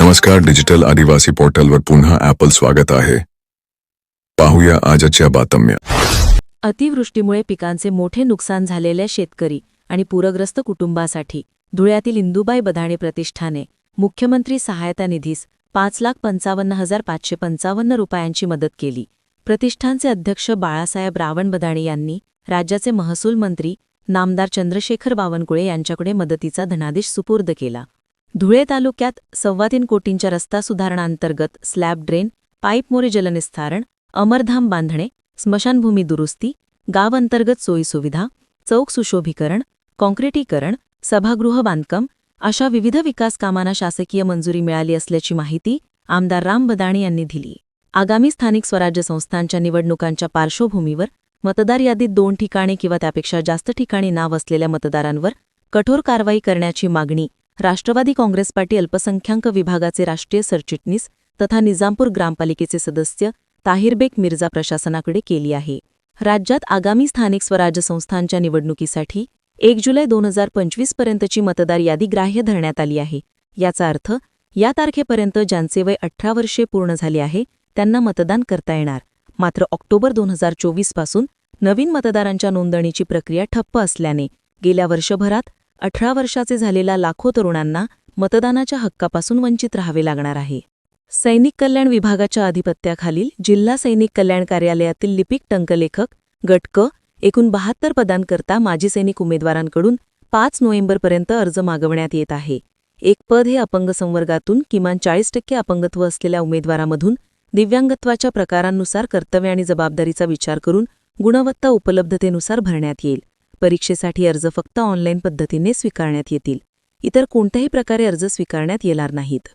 नमस्कार डिजिटल आदिवासी पोर्टलवर पुन्हा ॲपल स्वागत आहे. पाहूया आजच्या बातम्या. अतिवृष्टीमुळे पिकांचे मोठे नुकसान झालेल्या शेतकरी आणि पूरग्रस्त कुटुंबासाठी धुळ्यातील इंदुबाई बधाणे प्रतिष्ठाने मुख्यमंत्री सहायता निधीस पाच लाख पंचावन्न हजार पाचशे पंचावन्न रुपयांची मदत केली. प्रतिष्ठानचे अध्यक्ष बाळासाहेब रावण बदाणे यांनी राज्याचे महसूल मंत्री नामदार चंद्रशेखर बावनकुळे यांच्याकडे मदतीचा धनादेश सुपूर्द केला. धुळे तालुक्यात सव्वा तीन कोटींच्या रस्ता सुधारणांतर्गत स्लॅब ड्रेन पाईपमोरे जलनिस्थारण अमरधाम बांधणे स्मशानभूमी दुरुस्ती गाव अंतर्गत सोयीसुविधा चौक सुशोभीकरण काँक्रिटीकरण सभागृह बांधकाम अशा विविध विकास कामांना शासकीय मंजुरी मिळाली असल्याची माहिती आमदार राम बदाणी यांनी दिली. आगामी स्थानिक स्वराज्य संस्थांच्या निवडणुकांच्या पार्श्वभूमीवर मतदार यादीत दोन ठिकाणी किंवा त्यापेक्षा जास्त ठिकाणी नाव असलेल्या मतदारांवर कठोर कारवाई करण्याची मागणी राष्ट्रवादी काँग्रेस पार्टी अल्पसंख्याक विभागाचे राष्ट्रीय सरचिटणीस तथा निजामपूर ग्रामपालिकेचे सदस्य ताहिरबेक मिर्झा प्रशासनाकडे केली आहे. राज्यात आगामी स्थानिक स्वराज्य संस्थांच्या निवडणुकीसाठी एक जुलै दोन हजार पंचवीसपर्यंतची मतदार यादी ग्राह्य धरण्यात आली आहे. याचा अर्थ या तारखेपर्यंत ज्यांचे वय अठरा वर्षे पूर्ण झाले आहे त्यांना मतदान करता येणार. मात्र ऑक्टोबर दोन हजार चोवीसपासून नवीन मतदारांच्या नोंदणीची प्रक्रिया ठप्प असल्याने गेल्या वर्षभरात अठरा वर्षाचे झालेल्या लाखो तरुणांना मतदानाच्या हक्कापासून वंचित राहावे लागणार आहे. सैनिक कल्याण विभागाच्या अधिपत्याखालील जिल्हा सैनिक कल्याण कार्यालयातील लिपिक टंकलेखक गटक एकूण बहात्तर पदांकरता माजी सैनिक उमेदवारांकडून पाच नोव्हेंबरपर्यंत अर्ज मागवण्यात येत आहे. एक पद हे अपंग संवर्गातून किमान चाळीस टक्के अपंगत्व असलेल्या उमेदवारामधून दिव्यांगत्वाच्या प्रकारांनुसार कर्तव्य आणि जबाबदारीचा विचार करून गुणवत्ता उपलब्धतेनुसार भरण्यात येईल. परीक्षेसाठी अर्ज फक्त ऑनलाईन पद्धतीने स्वीकारण्यात येतील. इतर कोणत्याही प्रकारे अर्ज स्वीकारण्यात येणार नाहीत.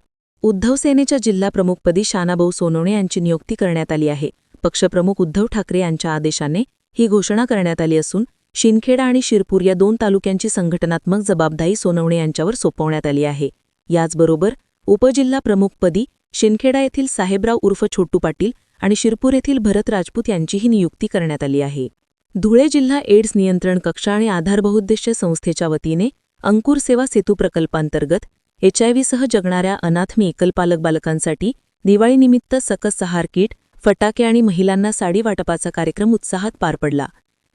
उद्धव सेनेच्या जिल्हा प्रमुखपदी शानाभाऊ सोनवणे यांची नियुक्ती करण्यात आली आहे. पक्षप्रमुख उद्धव ठाकरे यांच्या आदेशाने ही घोषणा करण्यात आली असून शिंदखेडा आणि शिरपूर या दोन तालुक्यांची संघटनात्मक जबाबदारी सोनवणे यांच्यावर सोपवण्यात आली आहे. याचबरोबर उपजिल्हा प्रमुखपदी शिंदखेडा येथील साहेबराव उर्फ छोटू पाटील आणि शिरपूर येथील भरत राजपूत यांचीही नियुक्ती करण्यात आली आहे. धुळे जिल्हा एड्स नियंत्रण कक्ष आणि आधारबहुद्देश्य संस्थेच्या वतीने अंकुर सेवा सेतू प्रकल्पांतर्गत एचआयव्हीसह जगणाऱ्या अनाथमी एकलपालक बालकांसाठी दिवाळीनिमित्त सकस सहार किट फटाके आणि महिलांना साडी वाटपाचा कार्यक्रम उत्साहात पार पडला.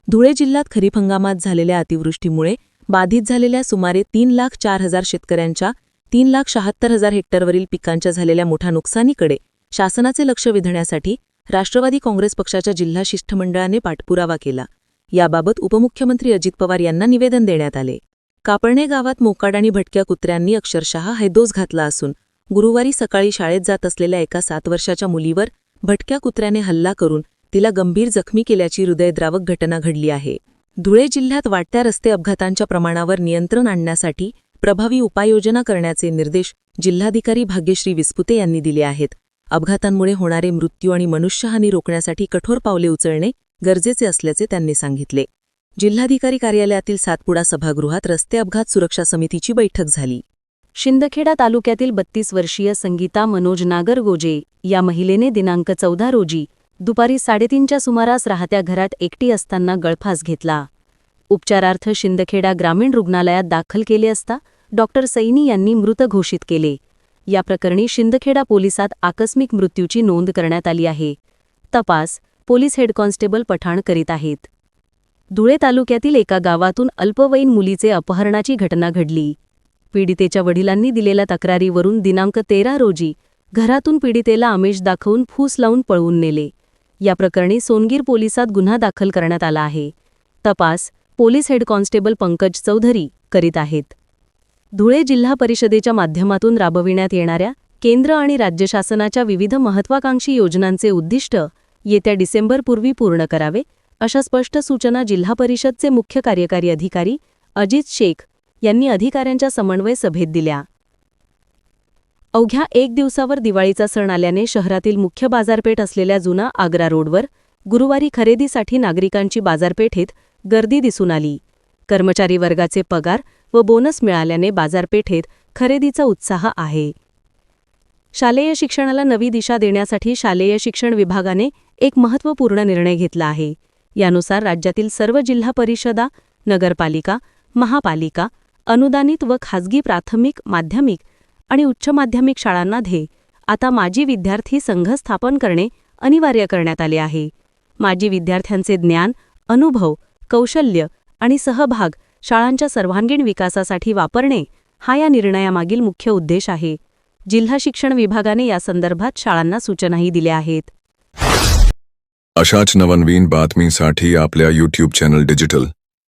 धुळे जिल्ह्यात खरीप हंगामात झालेल्या अतिवृष्टीमुळे बाधित झालेल्या सुमारे तीन लाख चार हजार शेतकऱ्यांच्या तीन लाख शहात्तर हजार हेक्टरवरील पिकांच्या झालेल्या मोठ्या नुकसानीकडे शासनाचे लक्ष वेधण्यासाठी राष्ट्रवादी काँग्रेस पक्षाच्या जिल्हा शिष्टमंडळाने पाठपुरावा केला. याबाबत उपमुख्यमंत्री अजित पवार यांना निवेदन देण्यात आले. कापळणे गावात मोकाड आणि भटक्या कुत्र्यांनी अक्षरशः हैदोस घातला असून गुरुवारी सकाळी शाळेत जात असलेल्या एका सात वर्षाच्या मुलीवर भटक्या कुत्र्याने हल्ला करून तिला गंभीर जखमी केल्याची हृदयद्रावक घटना घडली आहे. धुळे जिल्ह्यात वाढत्या रस्ते अपघातांच्या प्रमाणावर नियंत्रण आणण्यासाठी प्रभावी उपाययोजना करण्याचे निर्देश जिल्हाधिकारी भाग्यश्री विस्पुते यांनी दिले आहेत. अपघातांमुळे होणारे मृत्यू आणि मनुष्यहानी रोखण्यासाठी कठोर पावले उचलणे गरजेचे असल्याचे त्यांनी सांगितले. जिल्हाधिकारी कार्यालयातील सातपुडा सभागृहात रस्ते अपघात सुरक्षा समितीची बैठक झाली. शिंदखेडा तालुक्यातील बत्तीस वर्षीय संगीता मनोज नागरगोजे या महिलेने दिनांक चौदा रोजी दुपारी साडेतीनच्या सुमारास राहत्या घरात एकटी असताना गळफास घेतला. उपचारार्थ शिंदखेडा ग्रामीण रुग्णालयात दाखल केले असता डॉक्टर सैनी यांनी मृत घोषित केले. या प्रकरणी शिंदखेडा पोलिसात आकस्मिक मृत्यूची नोंद करण्यात आली आहे. तपास पोलीस हेड कॉन्स्टेबल पठाण करीत आहेत. धुळे तालुक्यातील एका गावातून अल्पवयीन मुलीचे अपहरणाची घटना घडली. पीडितेच्या वडिलांनी दिलेल्या तक्रारीवरून दिनांक तेरा रोजी घरातून पीडितेला आमिष दाखवून फूस लावून पळवून नेले. या प्रकरणी सोनगीर पोलिसात गुन्हा दाखल करण्यात आला आहे. तपास police head constable Pankaj Chaudhari करीत आहेत. धुळे जिल्हा परिषदेच्या माध्यमातून राबविण्यात येणाऱ्या केंद्र आणि राज्य शासनाच्या विविध महत्वाकांक्षी योजनांचे उद्दिष्ट येत्या डिसेंबरपूर्वी पूर्ण करावे अशा स्पष्ट सूचना जिल्हा परिषदचे मुख्य कार्यकारी अधिकारी अजित शेख यांनी अधिकाऱ्यांच्या समन्वय सभेत दिल्या. अवघ्या एक दिवसावर दिवाळीचा सण आल्याने शहरातील मुख्य बाजारपेठ असलेल्या जुना आग्रा रोडवर गुरुवारी खरेदीसाठी नागरिकांची बाजारपेठेत गर्दी दिसून आली. कर्मचारी वर्गाचे पगार व बोनस मिळाल्याने बाजारपेठेत खरेदीचा उत्साह आहे. शालेय शिक्षणाला नवी दिशा देण्यासाठी शालेय शिक्षण विभागाने एक महत्त्वपूर्ण निर्णय घेतला आहे. यानुसार राज्यातील सर्व जिल्हा परिषदा नगरपालिका महापालिका अनुदानित व खाजगी प्राथमिक माध्यमिक आणि उच्च माध्यमिक शाळांमध्ये आता माजी विद्यार्थी संघ स्थापन करणे अनिवार्य करण्यात आले आहे. माजी विद्यार्थ्यांचे ज्ञान अनुभव कौशल्य आणि सहभाग शाळांच्या सर्वांगीण विकासासाठी वापरणे हा या निर्णयामागील मुख्य उद्देश आहे. जिल्हा शिक्षण विभागाने या संदर्भात शाळांना सूचनाही दिल्या आहेत. अशाच नवनवीन बातमीसाठी आपल्या यूट्यूब चॅनल डिजिटल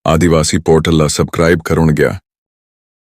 आदिवासी पोर्टलला सबस्क्राईब करून घ्या.